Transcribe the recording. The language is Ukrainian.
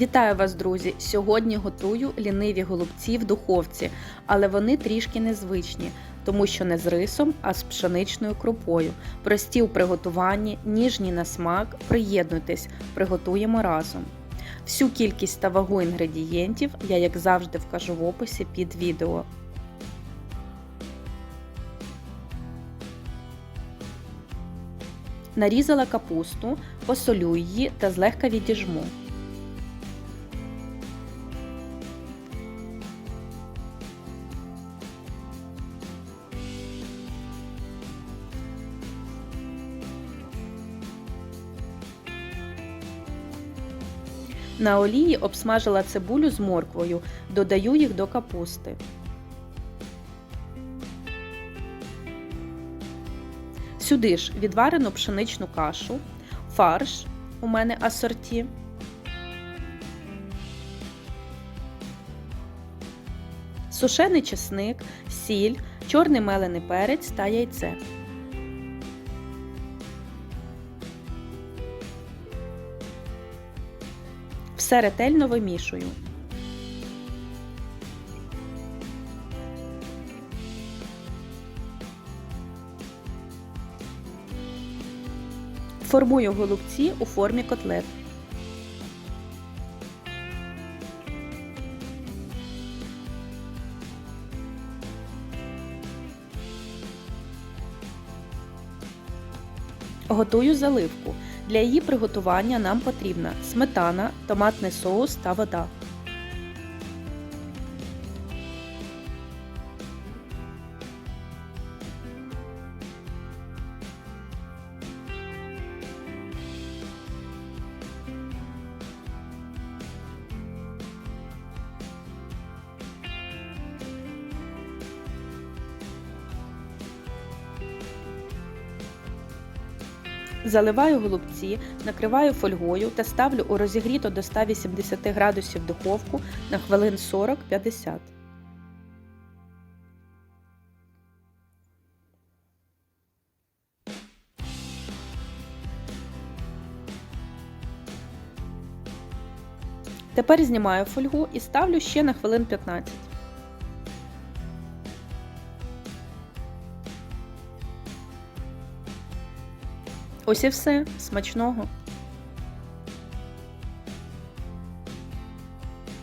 Вітаю вас, друзі! Сьогодні готую ліниві голубці в духовці, але вони трішки незвичні, тому що не з рисом, а з пшеничною крупою. Прості у приготуванні, ніжні на смак. Приєднуйтесь, приготуємо разом. Всю кількість та вагу інгредієнтів я, як завжди, вкажу в описі під відео. Нарізала капусту, посолю її та злегка відіжму. На олії обсмажила цибулю з морквою, додаю їх до капусти. Сюди ж відварену пшеничну кашу, фарш у мене асорті, сушений чесник, сіль, чорний мелений перець та яйце. Все ретельно вимішую. Формую голубці у формі котлет. Готую заливку. Для її приготування нам потрібна сметана, томатний соус та вода. Заливаю голубці, накриваю фольгою та ставлю у розігріту до 180 градусів духовку на хвилин 40-50. Тепер знімаю фольгу і ставлю ще на хвилин 15. Ось і все. Смачного!